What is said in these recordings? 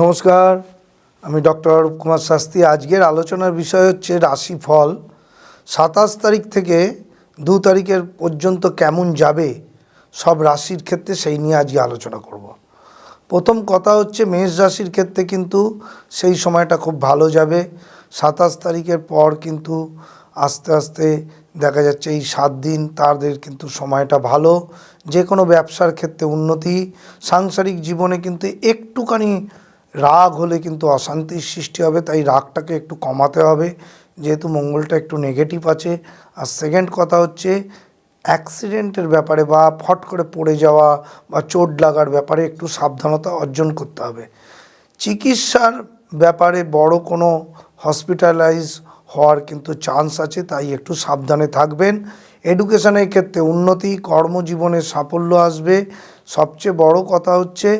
নমস্কার, আমি ডক্টর কুমার শাস্ত্রী। আজকের আলোচনার বিষয় হচ্ছে রাশিফল। সাতাশ তারিখ থেকে দু তারিখের পর্যন্ত কেমন যাবে সব রাশির ক্ষেত্রে সেই নিয়ে আজকে আলোচনা করব। প্রথম কথা হচ্ছে মেষ রাশির ক্ষেত্রে কিন্তু সেই সময়টা খুব ভালো যাবে। সাতাশ তারিখের পর কিন্তু আস্তে আস্তে দেখা যাচ্ছে এই সাত দিন তাদের কিন্তু সময়টা ভালো। যে কোনো ব্যবসার ক্ষেত্রে উন্নতি, সাংসারিক জীবনে কিন্তু একটুখানি রাগ হলে কিন্তু অশান্তির সৃষ্টি হবে, তাই রাগটাকে একটু কমাতে হবে। যেহেতু মঙ্গলটা একটু নেগেটিভ আছে। আর সেকেন্ড কথা হচ্ছে অ্যাক্সিডেন্টের ব্যাপারে বা ফট করে পড়ে যাওয়া বা চোট লাগার ব্যাপারে একটু সাবধানতা অর্জন করতে হবে। চিকিৎসার ব্যাপারে বড় কোনো হসপিটালাইজ হওয়ার কিন্তু চান্স আছে, তাই একটু সাবধানে থাকবেন। এডুকেশনের ক্ষেত্রে উন্নতি কর্মজীবনে সাফল্য আসবে। সবচেয়ে বড় কথা হচ্ছে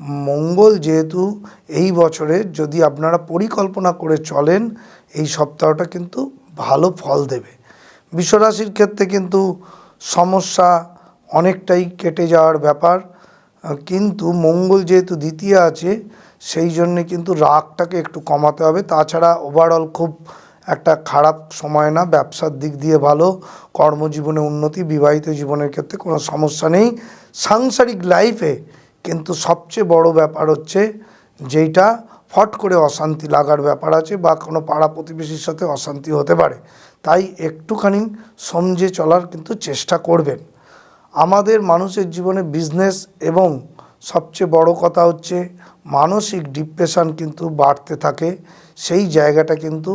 মঙ্গল যেহেতু এই বছরে যদি আপনারা পরিকল্পনা করে চলেন, এই সপ্তাহটা কিন্তু ভালো ফল দেবে। বিশ্বরাশির ক্ষেত্রে কিন্তু সমস্যা অনেকটাই কেটে যাওয়ার ব্যাপার। কিন্তু মঙ্গল যেহেতু দ্বিতীয় আছে, সেই জন্যে কিন্তু রাগটাকে একটু কমাতে হবে। তাছাড়া ওভারঅল খুব একটা খারাপ সময় না, ব্যবসার দিক দিয়ে ভালো। কর্মজীবনে উন্নতি, বিবাহিত জীবনের ক্ষেত্রে কোনো সমস্যা নেই। সাংসারিক লাইফে কিন্তু সবচেয়ে বড় ব্যাপার হচ্ছে যেইটা ফট করে অশান্তি লাগার ব্যাপার আছে বা কোনো পাড়া প্রতিবেশীর সাথে অশান্তি হতে পারে, তাই একটুখানি সমঝে চলার কিন্তু চেষ্টা করবেন। আমাদের মানুষের জীবনে বিজনেস এবং সবচেয়ে বড় কথা হচ্ছে মানসিক ডিপ্রেশান কিন্তু বাড়তে থাকে, সেই জায়গাটা কিন্তু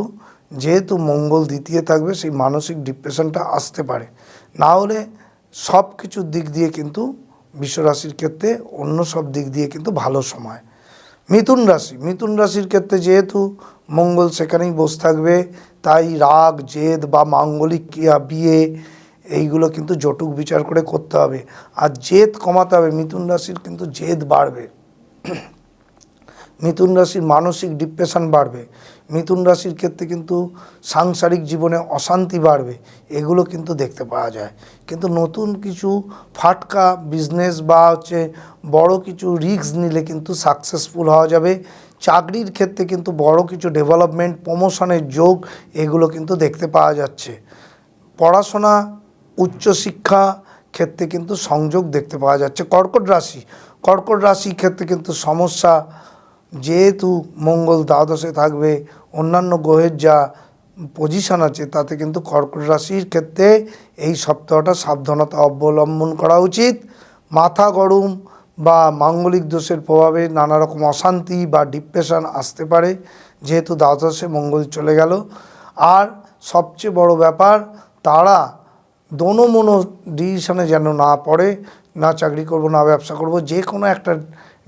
যেহেতু মঙ্গল দ্বিতীয় থাকবে, সেই মানসিক ডিপ্রেশনটা আসতে পারে। না হলে সব কিছুর দিক দিয়ে কিন্তু বিশ্বরাশির ক্ষেত্রে অন্য সব দিক দিয়ে কিন্তু ভালো সময়। মিথুন রাশি, মিথুন রাশির ক্ষেত্রে যেহেতু মঙ্গল সেখানেই বসে থাকবে, তাই রাগ, জেদ বা মাঙ্গলিক ক্রিয়া, বিয়ে, এইগুলো কিন্তু জটুক বিচার করে করতে হবে। আর জেদ কমাতে হবে, মিথুন রাশির কিন্তু জেদ বাড়বে। মিথুন রাশির মানসিক ডিপ্রেশন বাড়বে। মিথুন রাশির ক্ষেত্রে কিন্তু সাংসারিক জীবনে অশান্তি বাড়বে। এগুলো কিন্তু দেখতে পাওয়া যায়। কিন্তু নতুন কিছু ফাটকা বিজনেস বা হচ্ছে বড় কিছু রিস্ক নিলে কিন্তু সাকসেসফুল হওয়া যাবে। চাকরির ক্ষেত্রে কিন্তু বড় কিছু ডেভেলপমেন্ট প্রমোশনের যোগ এগুলো কিন্তু দেখতে পাওয়া যাচ্ছে। পড়াশোনা উচ্চশিক্ষা ক্ষেত্রে কিন্তু সংযোগ দেখতে পাওয়া যাচ্ছে। কর্কট রাশি, কর্কট রাশির ক্ষেত্রে কিন্তু সমস্যা যেহেতু মঙ্গল দ্বাদশে থাকবে, অন্যান্য গ্রহের যা পজিশন আছে, তাতে কিন্তু কর্কট রাশির ক্ষেত্রে এই সপ্তাহটা সাবধানতা অবলম্বন করা উচিত। মাথা গরম বা মাঙ্গলিক দোষের প্রভাবে নানা রকম অশান্তি বা ডিপ্রেশন আসতে পারে, যেহেতু দ্বাদশে মঙ্গল চলে গেল। আর সবচেয়ে বড় ব্যাপার, তারা দোনো মনো ডিসিশনে যেন না পড়ে, না চাকরি করব, না ব্যবসা করব, যে কোনো একটা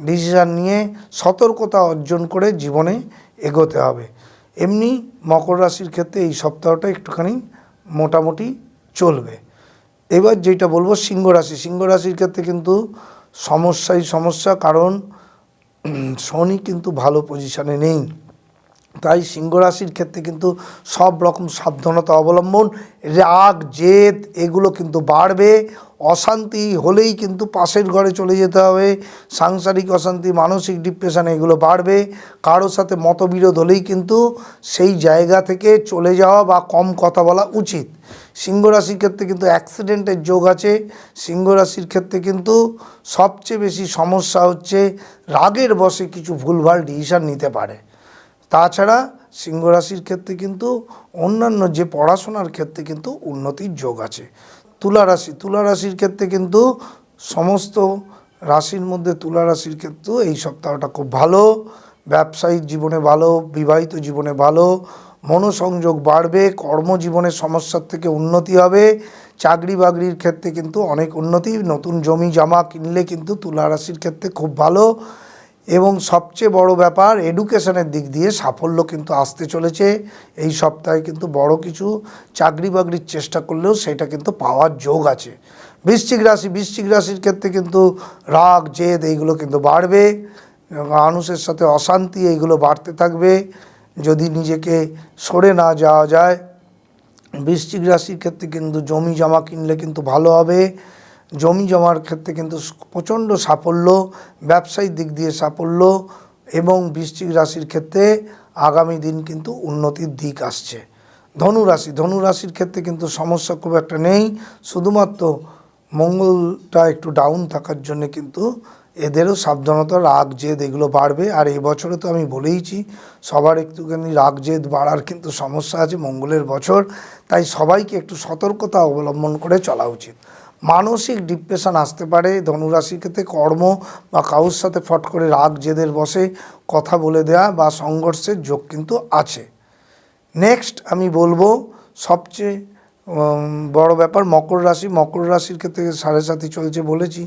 ডিসিশান নিয়ে সতর্কতা অর্জন করে জীবনে এগোতে হবে। এমনি মকর রাশির ক্ষেত্রে এই সপ্তাহটা একটুখানি মোটামুটি চলবে। এবার যেটা বলব সিংহ রাশি। সিংহ রাশির ক্ষেত্রে কিন্তু সমস্যাই সমস্যা, কারণ শনি কিন্তু ভালো পজিশানে নেই। তাই সিংহ রাশির ক্ষেত্রে কিন্তু সব রকম সাবধানতা অবলম্বন, রাগ, জেদ, এগুলো কিন্তু বাড়বে। অশান্তি হলেই কিন্তু পাশের ঘরে চলে যেতে হবে। সাংসারিক অশান্তি, মানসিক ডিপ্রেশন এগুলো বাড়বে। কারোর সাথে মতবিরোধ হলেই কিন্তু সেই জায়গা থেকে চলে যাওয়া বা কম কথা বলা উচিত। সিংহ রাশির ক্ষেত্রে কিন্তু অ্যাক্সিডেন্টের যোগ আছে। সিংহ রাশির ক্ষেত্রে কিন্তু সবচেয়ে বেশি সমস্যা হচ্ছে রাগের বসে কিছু ভুলভাল ডিসিশন নিতে পারে। তাছাড়া সিংহ রাশির ক্ষেত্রে কিন্তু অন্যান্য যে পড়াশোনার ক্ষেত্রে কিন্তু উন্নতির যোগ আছে। তুলা রাশি, তুলা রাশির ক্ষেত্রে কিন্তু সমস্ত রাশির মধ্যে তুলা রাশির ক্ষেত্রেও এই সপ্তাহটা খুব ভালো। ব্যবসায়িক জীবনে ভালো, বিবাহিত জীবনে ভালো, মনোসংযোগ বাড়বে, কর্মজীবনের সমস্যার থেকে উন্নতি হবে। চাকরি বাকরির ক্ষেত্রে কিন্তু অনেক উন্নতি, নতুন জমি, জমা কিনলে কিন্তু তুলা রাশির ক্ষেত্রে খুব ভালো। এবং সবচেয়ে বড় ব্যাপার এডুকেশনের দিক দিয়ে সাফল্য কিন্তু আসতে চলেছে। এই সপ্তাহে কিন্তু বড় কিছু চাকরি বাকরির চেষ্টা করলেও সেটা কিন্তু পাওয়ার যোগ আছে। বৃশ্চিক রাশি, বৃশ্চিক রাশির ক্ষেত্রে কিন্তু রাগ, জেদ এইগুলো কিন্তু বাড়বে। মানুষের সাথে অশান্তি এইগুলো বাড়তে থাকবে। যদি নিজেকে সরে না যাওয়া যায়, বৃশ্চিক রাশির ক্ষেত্রে কিন্তু জমি জমা কিনলে কিন্তু ভালো হবে। জমি জমার ক্ষেত্রে কিন্তু প্রচণ্ড সাফল্য, ব্যবসায়িক দিক দিয়ে সাফল্য এবং বৃশ্চিক রাশির ক্ষেত্রে আগামী দিন কিন্তু উন্নতির দিক আসছে। ধনু রাশি, ধনু রাশির ক্ষেত্রে কিন্তু সমস্যা খুব একটা নেই, শুধুমাত্র মঙ্গলটা একটু ডাউন থাকার জন্য কিন্তু এদেরও সাবধানতা, রাগ, জেদ এগুলো বাড়বে। আর এই বছরে তো আমি বলেইছি, সবার একটুখানি রাগ, জেদ বাড়ার কিন্তু সমস্যা আছে মঙ্গলের বছর। তাই সবাইকে একটু সতর্কতা অবলম্বন করে চলা উচিত। মানসিক ডিপ্রেশন আসতে পারে, ধনুরাশির ক্ষেত্রে কর্ম বা কারোর সাথে ফট করে রাগ, জেদের বসে কথা বলে দেয়া বা সংঘর্ষের যোগ কিন্তু আছে। নেক্সট আমি বলব সবচেয়ে বড় ব্যাপার মকর রাশি। মকর রাশির ক্ষেত্রে সাড়ে সাথে চলছে বলেছি।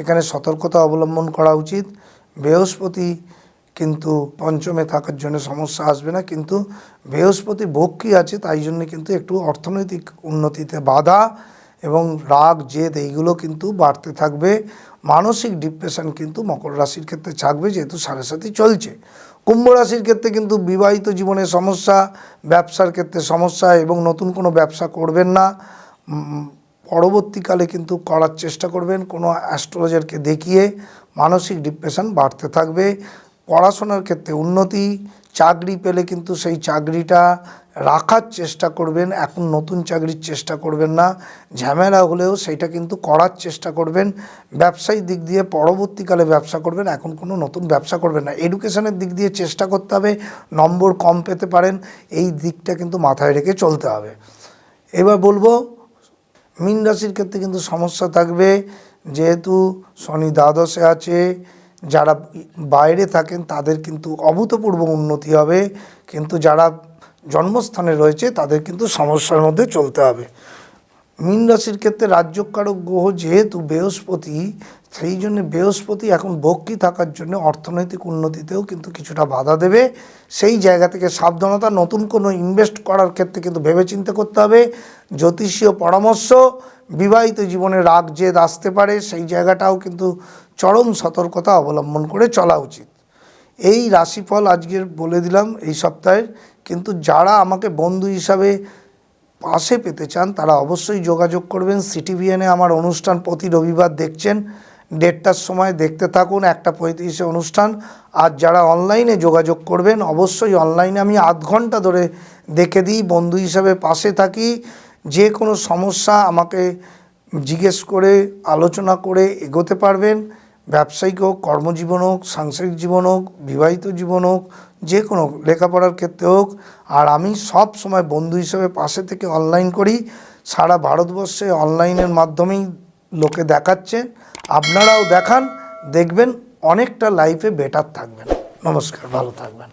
এখানে সতর্কতা অবলম্বন করা উচিত। বৃহস্পতি কিন্তু পঞ্চমে থাকার জন্য সমস্যা আসবে না, কিন্তু বৃহস্পতি ভোগী আছে, তাই জন্য কিন্তু একটু অর্থনৈতিক উন্নতিতে বাধা। এবং রাগ, জেদ এইগুলো কিন্তু বাড়তে থাকবে। মানসিক ডিপ্রেশন কিন্তু মকর রাশির ক্ষেত্রে থাকবে যেহেতু সাড়ে সাথী চলছে। কুম্ভ রাশির ক্ষেত্রে কিন্তু বিবাহিত জীবনে সমস্যা, ব্যবসার ক্ষেত্রে সমস্যা এবং নতুন কোনো ব্যবসা করবেন না। পরবর্তীকালে কিন্তু করার চেষ্টা করবেন, কোনো অ্যাস্ট্রোলজারকে দেখিয়ে মানসিক ডিপ্রেশন বাড়তে থাকবে। পড়াশোনার ক্ষেত্রে উন্নতি চাকরি পেলে কিন্তু সেই চাকরিটা রাখার চেষ্টা করবেন, এখন নতুন চাকরির চেষ্টা করবেন না। ঝামেলা হলেও সেইটা কিন্তু করার চেষ্টা করবেন। ব্যবসায়িক দিক দিয়ে পরবর্তীকালে ব্যবসা করবেন, এখন কোনো নতুন ব্যবসা করবেন না। এডুকেশনের দিক দিয়ে চেষ্টা করতে হবে, নম্বর কম পেতে পারেন, এই দিকটা কিন্তু মাথায় রেখে চলতে হবে। এবার বলব, মীন রাশির ক্ষেত্রে কিন্তু সমস্যা থাকবে, যেহেতু শনি দ্বাদশে আছে যারা বাইরে থাকেন তাদের কিন্তু অভূতপূর্ব উন্নতি হবে। কিন্তু যারা জন্মস্থানে রয়েছে তাদের কিন্তু সমস্যার মধ্যে চলতে হবে। মীন রাশির ক্ষেত্রে রাজ্যকারক গ্রহ যেহেতু বৃহস্পতি, সেই জন্য বৃহস্পতি এখন বক্রি থাকার জন্য অর্থনৈতিক উন্নতিতেও কিন্তু কিছুটা বাধা দেবে। সেই জায়গা থেকে সাবধানতা, নতুন কোনো ইনভেস্ট করার ক্ষেত্রে কিন্তু ভেবেচিন্তে করতে হবে। জ্যোতিষীয় পরামর্শ, বিবাহিত জীবনে রাগ, জেদ আসতে পারে। সেই জায়গাটাও কিন্তু চরম সতর্কতা অবলম্বন করে চলা উচিত। এই রাশিফল আজকের বলে দিলাম এই সপ্তাহের, কিন্তু যারা আমাকে বন্ধু হিসাবে পাশে পেতে চান, তারা অবশ্যই যোগাযোগ করবেন। সিটিভিএনে আমার অনুষ্ঠান প্রতি রবিবার দেখছেন। দেড়টার সময় দেখতে থাকুন, একটা পঁয়ত্রিশে অনুষ্ঠান। আর যারা অনলাইনে যোগাযোগ করবেন, অবশ্যই অনলাইনে আমি আধ ঘণ্টা ধরে দেখে দিই, বন্ধু হিসাবে পাশে থাকি। যে কোনো সমস্যা আমাকে জিজ্ঞেস করে, আলোচনা করে এগোতে পারবেন। ব্যবসায়িক হোক, কর্মজীবন হোক, সাংসারিক জীবন হোক, বিবাহিত জীবন হোক, যে কোনো লেখাপড়ার ক্ষেত্রে হোক, আর আমি সব সময় বন্ধু হিসেবে পাশে থেকে অনলাইন করি। সারা ভারতবর্ষে অনলাইনের মাধ্যমেই লোকে দেখাচ্ছে। আপনারাও দেখান, দেখবেন, অনেকটা লাইফে বেটার থাকবেন। নমস্কার, ভালো থাকবেন।